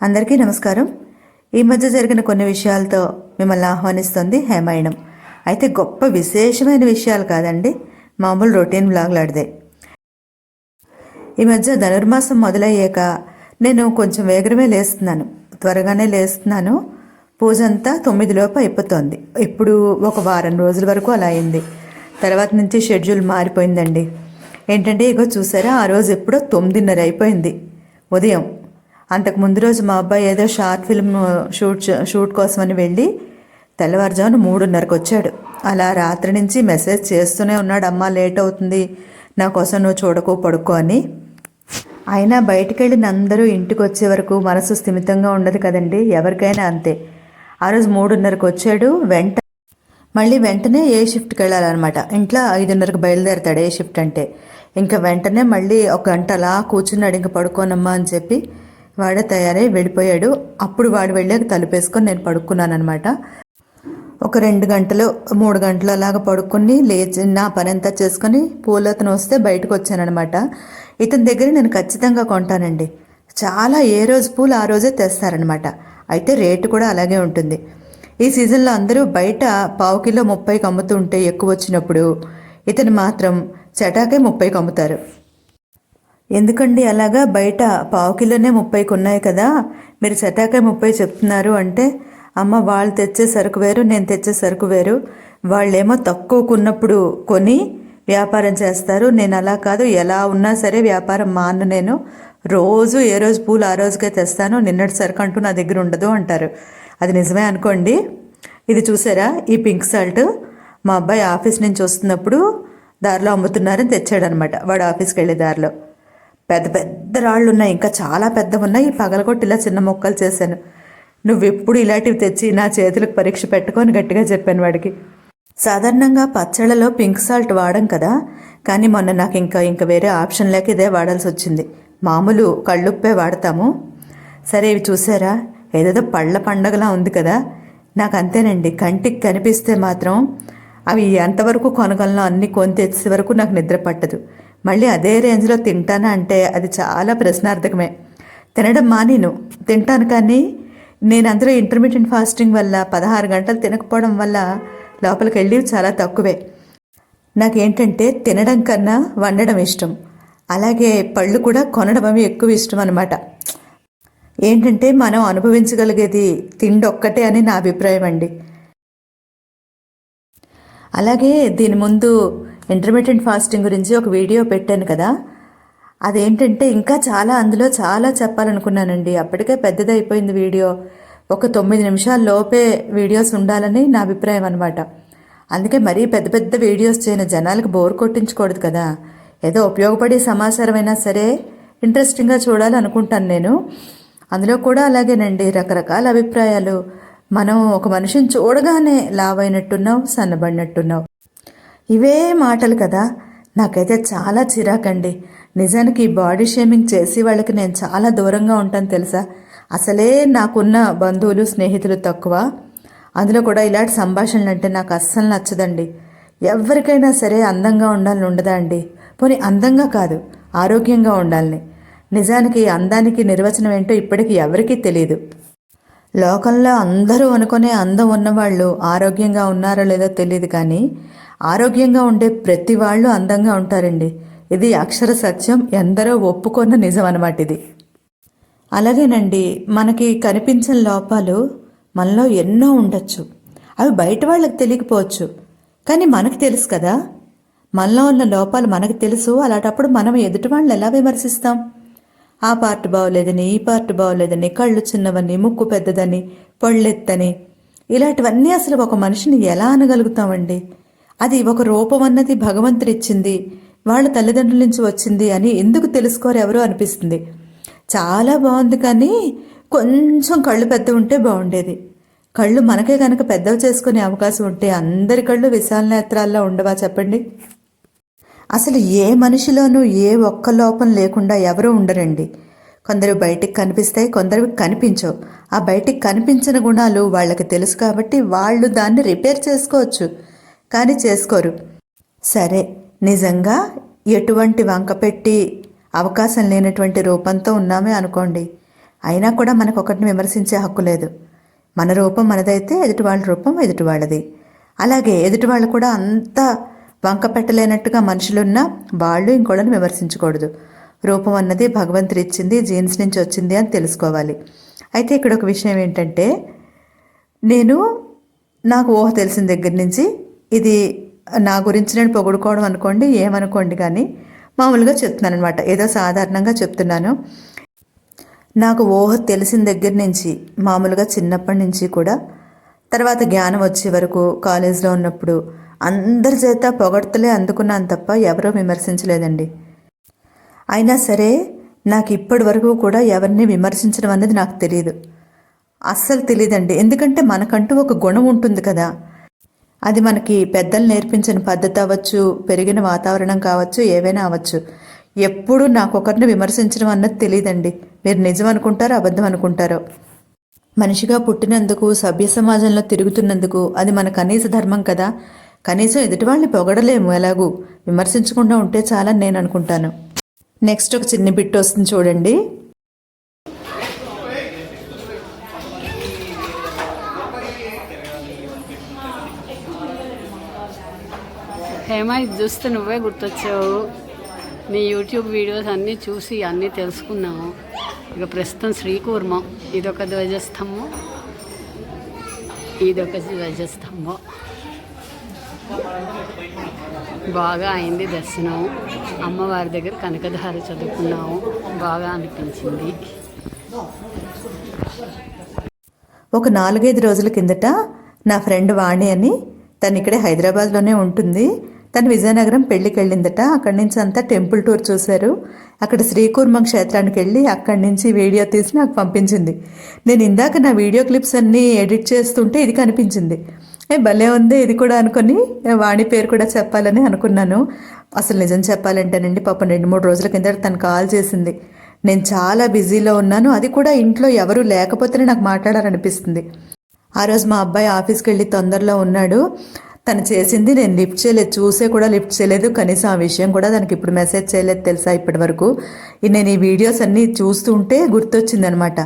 అందరికీ నమస్కారం. ఈ మధ్య జరిగిన కొన్ని విషయాలతో మిమ్మల్ని ఆహ్వానిస్తుంది హేమాయణం అయితే గొప్ప విశేషమైన విషయాలు కాదండి మామూలు రొటీన్ బ్లాగ్లాడిదే. ఈ మధ్య ధనుర్మాసం మొదలయ్యాక నేను కొంచెం వేగరమే లేస్తున్నాను. త్వరగానే లేస్తున్నాను. పూజ అంతా తొమ్మిదిలోపు అయిపోతుంది. ఇప్పుడు ఒక వారం రోజుల వరకు అలా అయింది. తర్వాత నుంచి షెడ్యూల్ మారిపోయిందండి. ఏంటంటే ఇగో చూసారా ఆ రోజు ఎప్పుడో తొమ్మిదిన్నర అయిపోయింది. ఉదయం అంతకు ముందు రోజు మా అబ్బాయి ఏదో షార్ట్ ఫిల్మ్ షూట్ షూట్ కోసమని వెళ్ళి తెల్లవారుజామున మూడున్నరకు వచ్చాడు. అలా రాత్రి నుంచి మెసేజ్ చేస్తూనే ఉన్నాడు. అమ్మ లేట్ అవుతుంది. నా కోసం నువ్వు చూడకు పడుకో అని. అయినా బయటికి వెళ్ళిన అందరూ ఇంటికి వచ్చే వరకు మనసు స్థిమితంగా ఉండదు కదండి. ఎవరికైనా అంతే. ఆ రోజు మూడున్నరకు వచ్చాడు. వెంట మళ్ళీ వెంటనే ఏ షిఫ్ట్కి వెళ్ళాలన్నమాట. ఇంట్లో ఐదున్నరకు బయలుదేరతాడు ఏ షిఫ్ట్ అంటే. ఇంకా వెంటనే మళ్ళీ ఒక గంట అలా కూర్చున్నాడు. ఇంకా పడుకోనమ్మా అని చెప్పి వాడే తయారై వెళ్ళిపోయాడు. అప్పుడు వాడు వెళ్ళాక తలుపేసుకొని నేను పడుకున్నాను అనమాట ఒక రెండు గంటలు మూడు గంటలు అలాగా పడుకొని లేచి నా పని అంతా చేసుకొని పూలతను వస్తే బయటకు వచ్చానమాట ఇతని దగ్గర నేను ఖచ్చితంగా కొంటానండి. చాలా ఏ రోజు పూలు ఆ రోజే తెస్తారనమాట అయితే రేటు కూడా అలాగే ఉంటుంది. ఈ సీజన్లో అందరూ బయట పావు కిలో ముప్పైకి అమ్ముతుంటే ఎక్కువ వచ్చినప్పుడు ఇతను మాత్రం చటాకే ముప్పైకి అమ్ముతారు. ఎందుకండి అలాగా? బయట పావు కిలోనే ముప్పైకి ఉన్నాయి కదా. మీరు చటాకాయ ముప్పై చెప్తున్నారు అంటే అమ్మ వాళ్ళు తెచ్చే సరుకు వేరు నేను తెచ్చే సరుకు వేరు. వాళ్ళేమో తక్కువకున్నప్పుడు కొని వ్యాపారం చేస్తారు. నేను అలా కాదు ఎలా ఉన్నా సరే వ్యాపారం మాను నేను. రోజు ఏ రోజు పూలు ఆ రోజుకే తెస్తాను నిన్నటి సరుకు అంటూ నా దగ్గర ఉండదు అంటారు. అది నిజమే అనుకోండి. ఇది చూసారా? ఈ పింక్ సాల్ట్ మా అబ్బాయి ఆఫీస్ నుంచి వస్తున్నప్పుడు దారిలో అమ్ముతున్నారని తెచ్చాడనమాట. వాడు ఆఫీస్కి వెళ్ళే దారిలో. పెద్ద పెద్ద రాళ్ళు ఉన్నాయి ఇంకా చాలా పెద్దవి ఉన్నాయి పగలగొట్టి ఇలా చిన్న మొక్కలు చేశాను. నువ్వు ఎప్పుడు ఇలాంటివి తెచ్చి నా చేతులకు పరీక్ష పెట్టుకొని గట్టిగా చెప్పాను వాడికి. సాధారణంగా పచ్చళ్ళలో పింక్ సాల్ట్ వాడం కదా. కానీ మొన్న నాకు ఇంకా ఇంకా వేరే ఆప్షన్ లేక ఇదే వాడాల్సి వచ్చింది. మామూలు కళ్ళుప్పే వాడతాము. సరే ఇవి చూసారా? ఏదేదో పళ్ళ పండగలా ఉంది కదా. నాకు అంతేనండి. కంటికి కనిపిస్తే మాత్రం అవి ఎంతవరకు కొనగలను అన్ని కొని తెచ్చే వరకు నాకు నిద్ర పట్టదు. మళ్ళీ అదే రేంజ్లో తింటానా అంటే అది చాలా ప్రశ్నార్థకమే. తినడం మానేను తింటాను కానీ నేను అందులో ఇంటర్మీడియట్ ఫాస్టింగ్ వల్ల పదహారు గంటలు తినకపోవడం వల్ల లోపలికి వెళ్ళి చాలా తక్కువే. నాకేంటంటే తినడం కన్నా వండడం ఇష్టం. అలాగే పళ్ళు కూడా కొనడం అవి ఎక్కువ ఇష్టం అనమాట ఏంటంటే మనం అనుభవించగలిగేది తిండి ఒక్కటే అని నా అభిప్రాయం అండి. అలాగే దీని ముందు ఇంటర్మీడియట్ ఫాస్టింగ్ గురించి ఒక వీడియో పెట్టాను కదా. అదేంటంటే ఇంకా చాలా అందులో చాలా చెప్పాలనుకున్నానండి. అప్పటికే పెద్దదైపోయింది వీడియో. ఒక తొమ్మిది నిమిషాల లోపే వీడియోస్ ఉండాలని నా అభిప్రాయం అనమాట అందుకే మరీ పెద్ద పెద్ద వీడియోస్ చేయని. జనాలకు బోర్ కొట్టించకూడదు కదా. ఏదో ఉపయోగపడే సమాచారం అయినా సరే ఇంట్రెస్టింగ్గా చూడాలి అనుకుంటాను నేను. అందులో కూడా అలాగేనండి. రకరకాల అభిప్రాయాలు. మనం ఒక మనిషిని చూడగానే లావైనట్టున్నావు సన్నబడినట్టున్నావు ఇవే మాటలు కదా. నాకైతే చాలా చిరాకండి. నిజానికి బాడీ షేమింగ్ చేసి వాళ్ళకి నేను చాలా దూరంగా ఉంటాను తెలుసా? అసలే నాకున్న బంధువులు స్నేహితులు తక్కువ. అందులో కూడా ఇలాంటి సంభాషణలు అంటే నాకు అస్సలు నచ్చదండి. ఎవరికైనా సరే అందంగా ఉండాలని ఉండదా అండి? పోనీ అందంగా కాదు ఆరోగ్యంగా ఉండాలని. నిజానికి అందానికి నిర్వచనం ఏంటో ఇప్పటికీ ఎవరికీ తెలియదు లోకంలో అందరూ అనుకునే అందం ఉన్నవాళ్ళు ఆరోగ్యంగా ఉన్నారో లేదో తెలియదు కానీ ఆరోగ్యంగా ఉండే ప్రతి వాళ్ళు అందంగా ఉంటారండి. ఇది అక్షర సత్యం ఎందరో ఒప్పుకున్న నిజం అన్నమాట ఇది. అలాగేనండి మనకి కనిపించని లోపాలు మనలో ఎన్నో ఉండొచ్చు. అవి బయట వాళ్ళకి తెలియకపోవచ్చు. కానీ మనకు తెలుసు కదా. మనలో ఉన్న లోపాలు మనకు తెలుసు. అలాంటప్పుడు మనం ఎదుటి వాళ్ళని ఎలా విమర్శిస్తాం? ఆ పార్ట్ బాగోలేదని ఈ పార్ట్ బాగోలేదని కళ్ళు చిన్నవని ముక్కు పెద్దదని పళ్ళెత్తని ఇలాంటివన్నీ అసలు ఒక మనిషిని ఎలా అనగలుగుతామండి? అది ఒక రూపం అన్నది భగవంతుడిచ్చింది వాళ్ళ తల్లిదండ్రుల నుంచి వచ్చింది అని ఎందుకు తెలుసుకోరు ఎవరో అనిపిస్తుంది. చాలా బాగుంది కానీ కొంచెం కళ్ళు పెద్ద ఉంటే బాగుండేది. కళ్ళు మనకే కనుక పెద్దవి చేసుకునే అవకాశం ఉంటే అందరి కళ్ళు విశాల నేత్రాల్లో ఉండవా చెప్పండి? అసలు ఏ మనిషిలోనూ ఏ ఒక్క లోపం లేకుండా ఎవరూ ఉండరండి. కొందరు బయటికి కనిపిస్తాయి కొందరు కనిపించవు. ఆ బయటికి కనిపించిన గుణాలు వాళ్ళకి తెలుసు కాబట్టి వాళ్ళు దాన్ని రిపేర్ చేసుకోవచ్చు. కానీ చేసుకోరు. సరే నిజంగా ఎటువంటి వంక పెట్టి అవకాశం లేనటువంటి రూపంతో ఉన్నామే అనుకోండి. అయినా కూడా మనకు ఒకరిని విమర్శించే హక్కు లేదు. మన రూపం మనదైతే ఎదుటివాళ్ళ రూపం ఎదుటి వాళ్ళది అలాగే ఎదుటివాళ్ళు కూడా అంత వంక పెట్టలేనట్టుగా మనుషులున్నా వాళ్ళు ఇంకోళ్ళని విమర్శించకూడదు. రూపం అన్నది భగవంతుడు ఇచ్చింది జీన్స్ నుంచి వచ్చింది అని తెలుసుకోవాలి. అయితే ఇక్కడ ఒక విషయం ఏంటంటే నేను నాకు ఊహ తెలిసిన దగ్గర నుంచి ఇది నా గురించి నేను పొగుడుకోవడం అనుకోండి ఏమనుకోండి కానీ మామూలుగా చెప్తున్నాను అనమాట ఏదో సాధారణంగా చెప్తున్నాను. నాకు ఊహ తెలిసిన దగ్గర నుంచి మామూలుగా చిన్నప్పటి నుంచి కూడా తర్వాత జ్ఞానం వచ్చే వరకు కాలేజీలో ఉన్నప్పుడు అందరి చేత పొగడ్తలే అందుకున్నాను తప్ప ఎవరూ విమర్శించలేదండి. అయినా సరే నాకు ఇప్పటి వరకు కూడా ఎవరిని విమర్శించడం అనేది నాకు తెలియదు అస్సలు తెలియదండి ఎందుకంటే మనకంటూ ఒక గుణం ఉంటుంది కదా. అది మనకి పెద్దలు నేర్పించిన పద్ధతి అవ్వచ్చు పెరిగిన వాతావరణం కావచ్చు ఏవైనా అవ్వచ్చు. ఎప్పుడు నాకు ఒకరిని విమర్శించడం అన్నది తెలియదండి మీరు నిజం అనుకుంటారో అబద్ధం అనుకుంటారో. మనిషిగా పుట్టినందుకు సభ్య సమాజంలో తిరుగుతున్నందుకు అది మన కనీస ధర్మం కదా. కనీసం ఎదుటివాళ్ళని పొగడలేము ఎలాగూ. విమర్శించకుండా ఉంటే చాలని నేను అనుకుంటాను. నెక్స్ట్ ఒక చిన్న బిట్ వస్తుంది చూడండి. హేమ ఇది చూస్తే నువ్వే గుర్తొచ్చావు. నీ యూట్యూబ్ వీడియోస్ అన్నీ చూసి అన్నీ తెలుసుకున్నాము. ఇక ప్రస్తుతం శ్రీకూర్మం ఇదొక ధ్వజస్తంభం. ఇదొక ధ్వజస్తంభం. బాగా అయింది దర్శనం. అమ్మవారి దగ్గర కనకధార చదువుకున్నాము. బాగా అనిపించింది. ఒక నాలుగైదు రోజుల కిందట నా ఫ్రెండ్ వాణి అని తను ఇక్కడే హైదరాబాద్లోనే ఉంటుంది. తను విజయనగరం పెళ్ళికి వెళ్ళిందట. అక్కడి నుంచి అంతా టెంపుల్ టూర్ చూశారు. అక్కడ శ్రీకూర్మం క్షేత్రానికి వెళ్ళి అక్కడి నుంచి వీడియో తీసి నాకు పంపించింది. నేను ఇందాక నా వీడియో క్లిప్స్ అన్నీ ఎడిట్ చేస్తుంటే ఇది కనిపించింది. ఏ భలే ఉంది ఇది కూడా అనుకొని వాణి పేరు కూడా చెప్పాలని అనుకున్నాను. అసలు నిజం చెప్పాలంటేనండి పాపం రెండు మూడు రోజుల కింద తను కాల్ చేసింది. నేను చాలా బిజీలో ఉన్నాను. అది కూడా ఇంట్లో ఎవరు లేకపోతేనే నాకు మాట్లాడాలనిపిస్తుంది. ఆ రోజు మా అబ్బాయి ఆఫీస్కి వెళ్ళి తొందరలో ఉన్నాడు. తను చేసింది నేను లిఫ్ట్ చేయలేదు చూసే కూడా లిఫ్ట్ చేయలేదు. కనీసం ఆ విషయం కూడా దానికి ఇప్పుడు మెసేజ్ చేయలేదు తెలుసా ఇప్పటి వరకు. నేను ఈ వీడియోస్ అన్నీ చూస్తుంటే గుర్తొచ్చింది అనమాట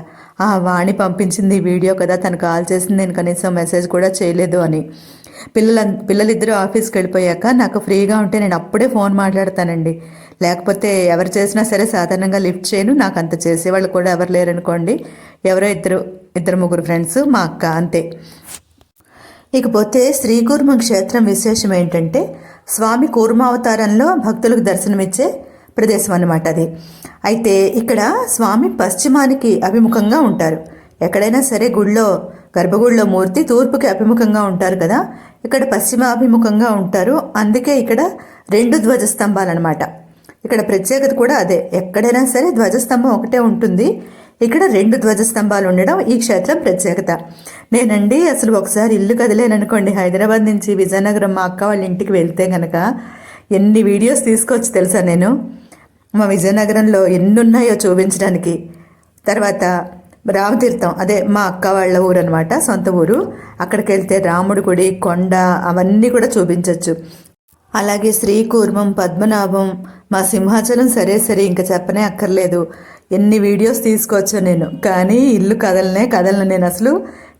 ఆ వాణి పంపించింది ఈ వీడియో కదా తను కాల్ చేసింది నేను కనీసం మెసేజ్ కూడా చేయలేదు అని. పిల్లల పిల్లలిద్దరూ ఆఫీస్కి వెళ్ళిపోయాక నాకు ఫ్రీగా ఉంటే నేను అప్పుడే ఫోన్ మాట్లాడతానండి. లేకపోతే ఎవరు చేసినా సరే సాధారణంగా లిఫ్ట్ చేయను నాకు అంత చేసేవాళ్ళు కూడా ఎవరు లేరనుకోండి. ఎవరో ఇద్దరు ఇద్దరు ముగ్గురు ఫ్రెండ్స్ మా అక్క అంతే. ఇకపోతే శ్రీకూర్మ క్షేత్రం విశేషం ఏంటంటే స్వామి కూర్మావతారంలో భక్తులకు దర్శనమిచ్చే ప్రదేశం అన్నమాట అది. అయితే ఇక్కడ స్వామి పశ్చిమానికి అభిముఖంగా ఉంటారు. ఎక్కడైనా సరే గుళ్ళో గర్భగుడిలో మూర్తి తూర్పుకి అభిముఖంగా ఉంటారు కదా ఇక్కడ పశ్చిమాభిముఖంగా ఉంటారు. అందుకే ఇక్కడ రెండు ధ్వజస్తంభాలన్నమాట. ఇక్కడ ప్రత్యేకత కూడా అదే. ఎక్కడైనా సరే ధ్వజస్తంభం ఒకటే ఉంటుంది. ఇక్కడ రెండు ధ్వజస్తంభాలు ఉండడం ఈ క్షేత్రం ప్రత్యేకత. నేనండి అసలు ఒకసారి ఇల్లు కదిలేననుకోండి. హైదరాబాద్ నుంచి విజయనగరం మా అక్క వాళ్ళ ఇంటికి వెళ్తే గనక ఎన్ని వీడియోస్ తీసుకొచ్చి తెలుసా నేను? మా విజయనగరంలో ఎన్ని ఉన్నాయో చూపించడానికి. తర్వాత రామతీర్థం అదే మా అక్క వాళ్ళ ఊరు అనమాట సొంత ఊరు. అక్కడికి వెళ్తే రాముడి గుడి కొండ అవన్నీ కూడా చూపించవచ్చు అలాగే శ్రీకూర్మం పద్మనాభం మా సింహాచలం సరే సరే ఇంకా చెప్పనే అక్కర్లేదు. ఎన్ని వీడియోస్ తీసుకొచ్చా నేను. కానీ ఇల్లు కదలనే కదలను నేను అసలు.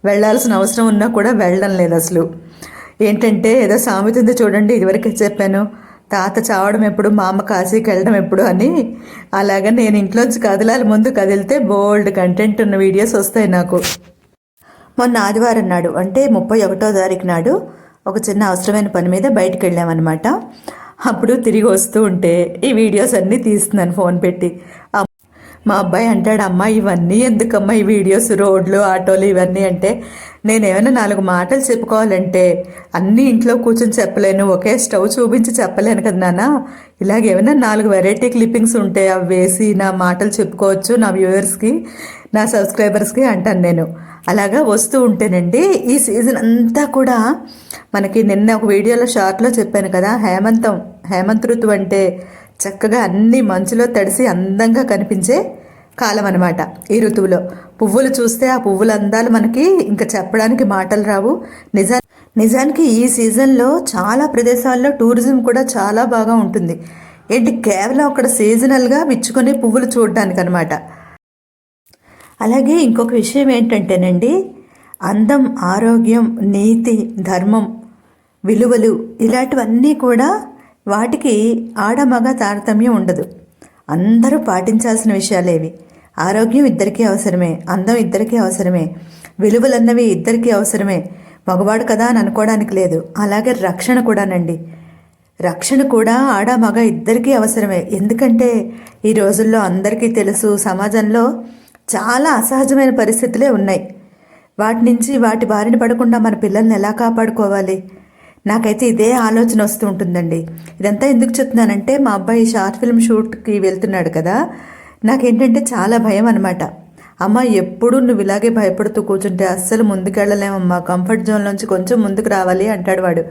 వెళ్ళాల్సిన అవసరం ఉన్నా కూడా వెళ్ళడం లేదు అసలు. ఏంటంటే ఏదో సామెత ఉంది చూడండి ఇదివరకే చెప్పాను. తాత చావడం ఎప్పుడు మా అమ్మ కాశీకి వెళ్ళడం ఎప్పుడు అని. అలాగా నేను ఇంట్లోంచి కదలాలి ముందు కదిలితే బోల్డ్ కంటెంట్ ఉన్న వీడియోస్ వస్తాయి నాకు. మొన్న ఆదివారం నాడు అంటే ముప్పై ఒకటో తారీఖు నాడు ఒక చిన్న అవసరమైన పని మీద బయటికి వెళ్ళామన్నమాట. అప్పుడు తిరిగి వస్తూ ఉంటే ఈ వీడియోస్ అన్నీ తీస్తున్నాను ఫోన్ పెట్టి. మా అబ్బాయి అంటాడు అమ్మ ఇవన్నీ ఎందుకమ్మా ఈ వీడియోస్? రోడ్లు ఆటోలు ఇవన్నీ అంటే నేను ఏమైనా నాలుగు మాటలు చెప్పుకోవాలంటే అన్నీ ఇంట్లో కూర్చొని చెప్పలేను ఒకే స్టవ్ చూపించి చెప్పలేను కదా నాన్న. ఇలాగేమైనా నాలుగు వెరైటీ క్లిప్పింగ్స్ ఉంటే అవి వేసి నా మాటలు చెప్పుకోవచ్చు నా వ్యూవర్స్కి నా సబ్స్క్రైబర్స్కి అంటాను నేను. అలాగా వస్తూ ఉంటేనండి ఈ సీజన్ అంతా కూడా మనకి నిన్న ఒక వీడియోలో షార్ట్లో చెప్పాను కదా హేమంతం హేమంత్ ఋతువు అంటే చక్కగా అన్ని మంచులో తడిసి అందంగా కనిపించే కాలం అనమాట ఈ ఋతువులో. పువ్వులు చూస్తే ఆ పువ్వుల అందాలు మనకి ఇంకా చెప్పడానికి మాటలు రావు. నిజా నిజానికి ఈ సీజన్లో చాలా ప్రదేశాల్లో టూరిజం కూడా చాలా బాగా ఉంటుంది. ఏంటి కేవలం అక్కడ సీజనల్గా విచ్చుకునే పువ్వులు చూడడానికి అనమాట అలాగే ఇంకొక విషయం ఏంటంటేనండి అందం ఆరోగ్యం నీతి ధర్మం విలువలు ఇలాంటివన్నీ కూడా వాటికి ఆడమగ తారతమ్యం ఉండదు. అందరూ పాటించాల్సిన విషయాలేవి. ఆరోగ్యం ఇద్దరికీ అవసరమే అందం ఇద్దరికీ అవసరమే విలువలన్నవి ఇద్దరికీ అవసరమే. మగవాడు కదా అని అనుకోవడానికి లేదు. అలాగే రక్షణ కూడానండి. రక్షణ కూడా ఆడ మగ ఇద్దరికీ అవసరమే. ఎందుకంటే ఈ రోజుల్లో అందరికీ తెలుసు సమాజంలో చాలా అసహజమైన పరిస్థితులే ఉన్నాయి. వాటి నుంచి వాటి బారిన పడకుండా మన పిల్లల్ని ఎలా కాపాడుకోవాలి? నాకైతే ఇదే ఆలోచన వస్తూ ఉంటుందండి. ఇదంతా ఎందుకు చెప్తున్నానంటే మా అబ్బాయి షార్ట్ ఫిల్మ్ షూట్కి వెళ్తున్నాడు కదా నాకేంటంటే చాలా భయం అనమాట అమ్మ ఎప్పుడు నువ్వు ఇలాగే భయపడుతూ కూర్చుంటే అస్సలు ముందుకెళ్ళలేమమ్మా కంఫర్ట్ జోన్ నుంచి కొంచెం ముందుకు రావాలి అంటాడు వాడు.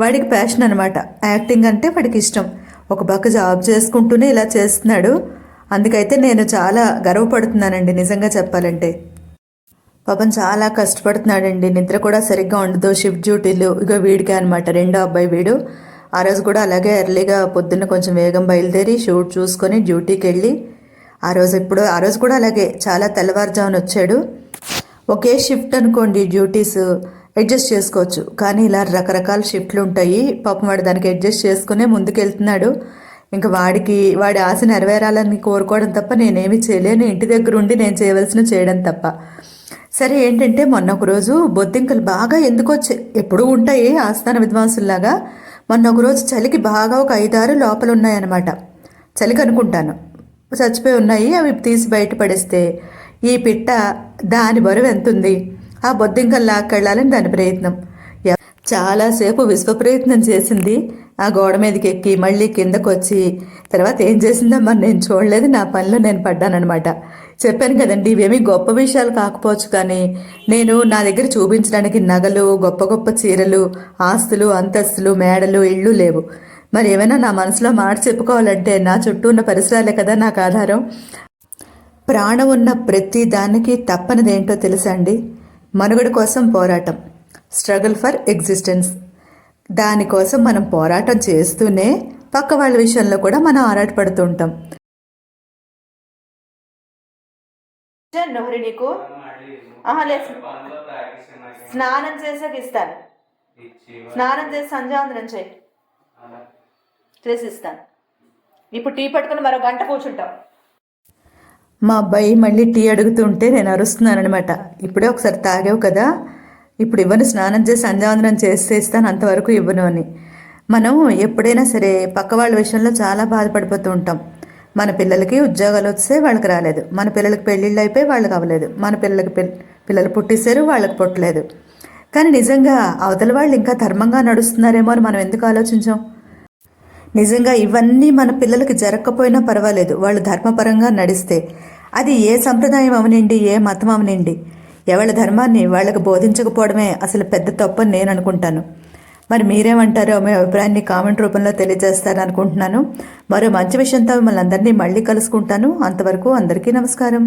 వాడికి ప్యాషన్ అనమాట యాక్టింగ్ అంటే వాడికి ఇష్టం. ఒక పక్క జాబ్ చేసుకుంటూనే ఇలా చేస్తున్నాడు. అందుకైతే నేను చాలా గర్వపడుతున్నానండి నిజంగా చెప్పాలంటే. పాపం చాలా కష్టపడుతున్నాడండి. నిద్ర కూడా సరిగ్గా ఉండదు. షిఫ్ట్ డ్యూటీలు ఇక వీడికే అనమాట రెండో అబ్బాయి వీడు. ఆ రోజు కూడా అలాగే ఎర్లీగా పొద్దున్న కొంచెం వేగం బయలుదేరి షూట్ చూసుకొని డ్యూటీకి వెళ్ళి ఆ రోజు ఇప్పుడు ఆ రోజు కూడా అలాగే చాలా తెల్లవారుజామున వచ్చాడు. ఒకే షిఫ్ట్ అనుకోండి డ్యూటీస్ అడ్జస్ట్ చేసుకోవచ్చు. కానీ ఇలా రకరకాల షిఫ్ట్లు ఉంటాయి. పాపం వాడు దానికి అడ్జస్ట్ చేసుకునే ముందుకు వెళ్తున్నాడు ఇంకా వాడికి వాడి ఆశ నెరవేరాలని కోరుకోవడం తప్ప నేనేమి చేయలేను. ఇంటి దగ్గర ఉండి నేను చేయవలసిన చేయడం తప్ప. సరే ఏంటంటే మొన్న ఒక రోజు బొద్దింకలు బాగా ఎందుకు ఎప్పుడూ ఉంటాయి ఆస్థాన విద్వాంసుల్లాగా. మొన్న ఒక రోజు చలికి బాగా ఒక ఐదారు లోపల ఉన్నాయన్నమాట చలికి అనుకుంటాను. చచ్చిపోయి ఉన్నాయి అవి తీసి బయట పడేస్తే ఈ పిట్ట దాని బరువు ఎంత ఉంది ఆ బొద్దింకలు లాక్కెళ్ళాలని దాని ప్రయత్నం. చాలాసేపు విశ్వ ప్రయత్నం చేసింది. ఆ గోడ మీదకి ఎక్కి మళ్ళీ కిందకు వచ్చి తర్వాత ఏం చేసిందో మరి నేను చూడలేదు నా పనిలో నేను పడ్డానమాట చెప్పాను కదండి ఇవేమి గొప్ప విషయాలు కాకపోవచ్చు కానీ నేను నా దగ్గర చూపించడానికి నగలు గొప్ప గొప్ప చీరలు ఆస్తులు అంతస్తులు మేడలు ఇళ్ళు లేవు. మరి ఏమైనా నా మనసులో మాట చెప్పుకోవాలంటే నా చుట్టూ ఉన్న పరిసరాలే కదా నాకు ఆధారం? ప్రాణం ఉన్న ప్రతి దానికి తప్పనిదేంటో తెలుసా అండి? మనుగడ కోసం పోరాటం. Struggle for existence. దానికోసం మనం పోరాటం చేస్తూనే పక్క వాళ్ళ విషయంలో కూడా మనం ఆరాటపడుతూ ఇచ్చాను నోహరి నీకు? ఆహా, లేదు. స్నానం చేసాక ఇస్తాను. స్నానం చేసి సంధ్యావందనం చేయి. చేసి ఇస్తాను ఇప్పుడు టీ పట్టుకుని మరో గంట కూర్చుంటాం మా అబ్బాయి మళ్ళీ టీ అడుగుతుంటే నేను అరుస్తున్నానమాట ఇప్పుడే ఒకసారి తాగావు కదా? ఇప్పుడు ఇవ్వను స్నానం చేసి సంధ్యావందనం చేస్తే ఇస్తాను అంతవరకు ఇవ్వను అని. మనం ఎప్పుడైనా సరే పక్క వాళ్ళ విషయంలో చాలా బాధపడిపోతూ ఉంటాం. మన పిల్లలకి ఉద్యోగాలు వస్తే వాళ్ళకి రాలేదు. మన పిల్లలకి పెళ్ళిళ్ళు అయిపోయి వాళ్ళకి అవ్వలేదు. మన పిల్లలకి పిల్లలు పుట్టేశారు వాళ్ళకి పుట్టలేదు. కానీ నిజంగా అవతల వాళ్ళు ఇంకా ధర్మంగా నడుస్తున్నారేమో అని మనం ఎందుకు ఆలోచించాం? నిజంగా ఇవన్నీ మన పిల్లలకి జరగకపోయినా పర్వాలేదు. వాళ్ళు ధర్మపరంగా నడిస్తే అది ఏ సంప్రదాయం అవనండి ఏ మతం అవనండి ఎవళ్ళ ధర్మాన్ని వాళ్ళకి బోధించకపోవడమే అసలు పెద్ద తప్పని నేను అనుకుంటాను. మరి మీరేమంటారో మీ అభిప్రాయాన్ని కామెంట్ రూపంలో తెలియజేస్తారని అనుకుంటున్నాను మరో మంచి విషయంతో మిమ్మల్ని అందరినీ మళ్ళీ కలుసుకుంటాను. అంతవరకు అందరికీ నమస్కారం.